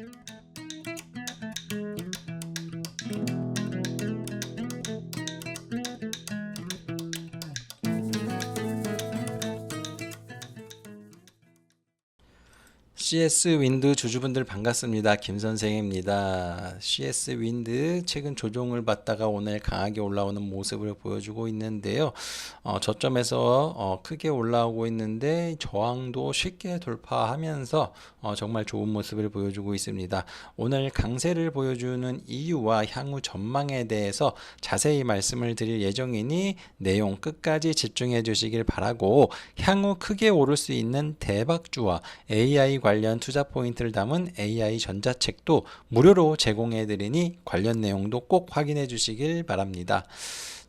Thank you. CS 윈드 주주분들 반갑습니다. 김 선생입니다. CS 윈드 최근 조종을 받다가 오늘 강하게 올라오는 모습을 보여주고 있는데요. 어, 저점에서 어, 크게 올라오고 있는데 저항도 쉽게 돌파하면서 어, 정말 좋은 모습을 보여주고 있습니다. 오늘 강세를 보여주는 이유와 향후 전망에 대해서 자세히 말씀을 드릴 예정이니 내용 끝까지 집중해 주시길 바라고 향후 크게 오를 수 있는 대박주와 AI 관련 투자 포인트를 담은 AI 전자책도 무료로 제공해 드리니 관련 내용도 꼭 확인해 주시길 바랍니다.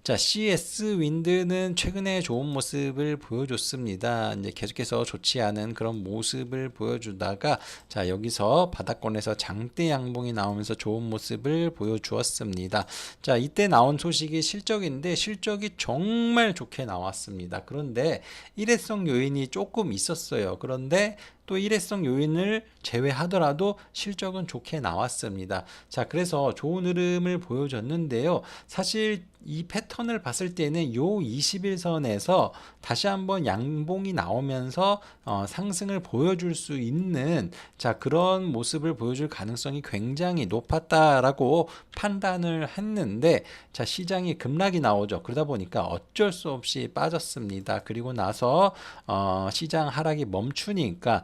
자, CS 윈드는 최근에 좋은 모습을 보여줬습니다. 이제 계속해서 좋지 않은 그런 모습을 보여주다가 자, 여기서 바닥권에서 장대 양봉이 나오면서 좋은 모습을 보여주었습니다. 자, 이때 나온 소식이 실적인데 실적이 정말 좋게 나왔습니다. 그런데 일회성 요인이 조금 있었어요. 그런데 또 일회성 요인을 제외하더라도 실적은 좋게 나왔습니다. 자, 그래서 좋은 흐름을 보여줬는데요. 사실 이 패턴을 봤을 때는 요 21선에서 다시 한번 양봉이 나오면서 어, 상승을 보여줄 수 있는 자 그런 모습을 보여줄 가능성이 굉장히 높았다라고 판단을 했는데 자 시장이 급락이 나오죠. 그러다 보니까 어쩔 수 없이 빠졌습니다. 그리고 나서 어, 시장 하락이 멈추니까 어,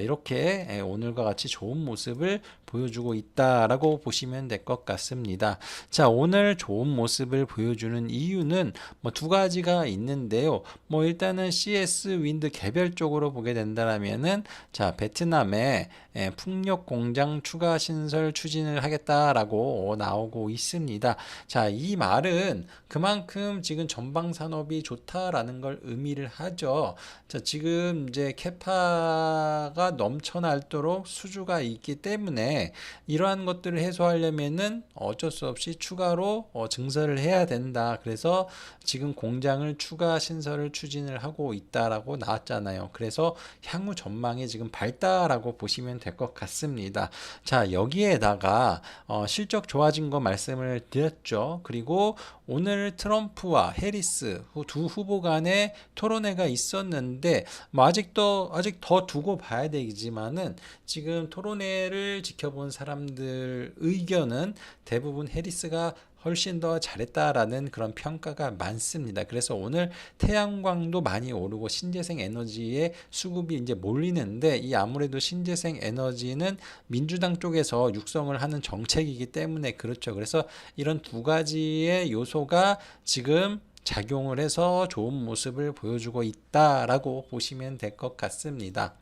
이렇게 예, 오늘과 같이 좋은 모습을 보여주고 있다라고 보시면 될 것 같습니다. 자, 오늘 좋은 모습을 보여주는 이유는 뭐 두 가지가 있는데요. 뭐 일단은 CS 윈드 개별적으로 보게 된다라면은 자, 베트남에 예, 풍력 공장 추가 신설 추진을 하겠다라고 나오고 있습니다. 자, 이 말은 그만큼 지금 전방 산업이 좋다라는 걸 의미를 하죠. 자, 지금 이제 캐파가 넘쳐날도록 수주가 있기 때문에 이러한 것들을 해소하려면은 어쩔 수 없이 추가로 어, 증설을 해야 된다. 그래서 지금 공장을 추가 신설을 추진을 하고 있다라고 나왔잖아요. 그래서 향후 전망이 지금 밝다라고 보시면 될 것 같습니다. 자, 여기에다가 어, 실적 좋아진 거 말씀을 드렸죠. 그리고 오늘 트럼프와 해리스 후- 두 후보 간의 토론회가 있었는데 뭐 아직도 아직 더 두고 봐야 되지만은 지금 토론회를 지켜본 사람들 의견은 대부분 해리스가 훨씬 더 잘했다라는 그런 평가가 많습니다. 그래서 오늘 태양광도 많이 오르고 신재생 에너지의 수급이 이제 몰리는데 이 아무래도 신재생 에너지는 민주당 쪽에서 육성을 하는 정책이기 때문에 그렇죠. 그래서 이런 두 가지의 요소가 지금 작용을 해서 좋은 모습을 보여주고 있다라고 보시면 될 것 같습니다.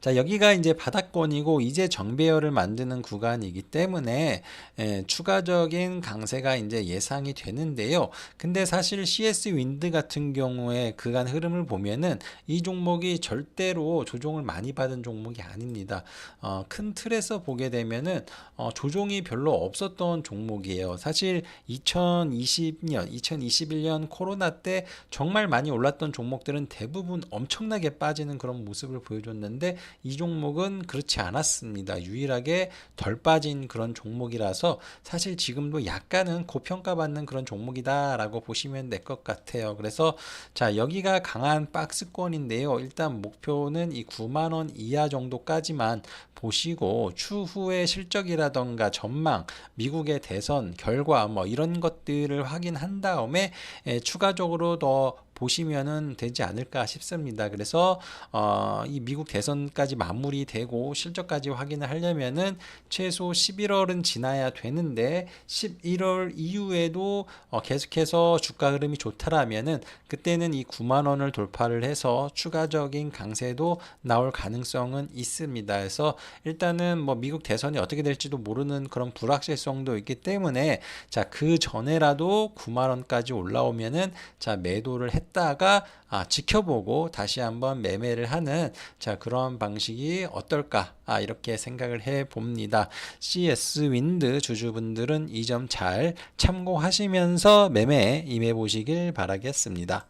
자, 여기가 이제 바닥권이고 이제 정배열을 만드는 구간이기 때문에 예, 추가적인 강세가 이제 예상이 되는데요. 근데 사실 CS 윈드 같은 경우에 그간 흐름을 보면은 이 종목이 절대로 조종을 많이 받은 종목이 아닙니다. 어, 큰 틀에서 보게 되면은 어, 조종이 별로 없었던 종목이에요. 사실 2020년, 2021년 코로나 때 정말 많이 올랐던 종목들은 대부분 엄청나게 빠지는 그런 모습을 보여줬는데 이 종목은 그렇지 않았습니다. 유일하게 덜 빠진 그런 종목이라서 사실 지금도 약간은 고평가받는 그런 종목이다라고 보시면 될 것 같아요. 그래서 자 여기가 강한 박스권인데요. 일단 목표는 이 9만 원 이하 정도까지만 보시고 추후의 실적이라던가 전망, 미국의 대선 결과 뭐 이런 것들을 확인한 다음에 에, 추가적으로 더 보시면은 되지 않을까 싶습니다. 그래서 어, 이 미국 대선까지 마무리되고 실적까지 확인을 하려면은 최소 11월은 지나야 되는데 11월 이후에도 어, 계속해서 주가 흐름이 좋다라면은 그때는 이 9만 원을 돌파를 해서 추가적인 강세도 나올 가능성은 있습니다. 그래서 일단은 뭐 미국 대선이 어떻게 될지도 모르는 그런 불확실성도 있기 때문에 자 그 전에라도 9만 원까지 올라오면은 자 매도를 했 다가 아 지켜보고 다시 한번 매매를 하는 자 그런 방식이 어떨까 아 이렇게 생각을 해 봅니다. CS 윈드 주주분들은 이 점 잘 참고하시면서 매매에 임해 보시길 바라겠습니다.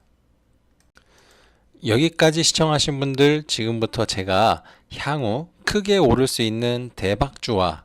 여기까지 시청하신 분들 지금부터 제가 향후 크게 오를 수 있는 대박주와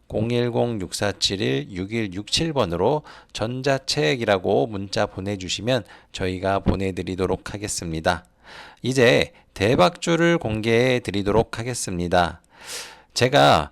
010-6471-6167번으로 전자책이라고 문자 보내주시면 저희가 보내드리도록 하겠습니다. 이제 대박주를 공개해 드리도록 하겠습니다. 제가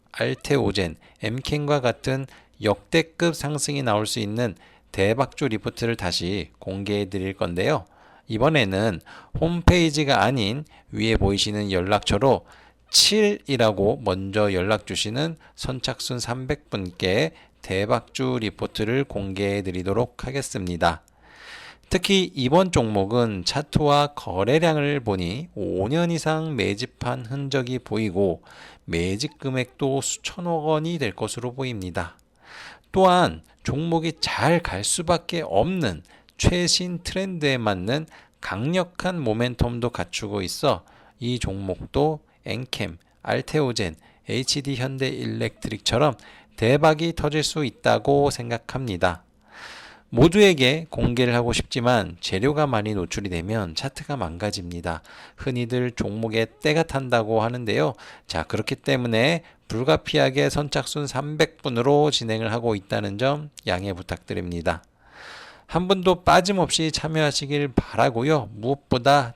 알테오젠, 엠켄과 같은 역대급 상승이 나올 수 있는 대박주 리포트를 다시 공개해 드릴 건데요. 이번에는 홈페이지가 아닌 위에 보이시는 연락처로 7이라고 먼저 연락 주시는 선착순 300분께 대박주 리포트를 공개해 드리도록 하겠습니다. 특히 이번 종목은 차트와 거래량을 보니 5년 이상 매집한 흔적이 보이고 매집 금액도 수천억 원이 될 것으로 보입니다. 또한 종목이 잘 갈 수밖에 없는 최신 트렌드에 맞는 강력한 모멘텀도 갖추고 있어 이 종목도 엔캠, 알테오젠, HD 현대 일렉트릭처럼 대박이 터질 수 있다고 생각합니다. 모두에게 공개를 하고 싶지만 재료가 많이 노출이 되면 차트가 망가집니다. 흔히들 종목에 때가 탄다고 하는데요. 자, 그렇기 때문에 불가피하게 선착순 300분으로 진행을 하고 있다는 점 양해 부탁드립니다. 한 분도 빠짐없이 참여하시길 바라고요. 무엇보다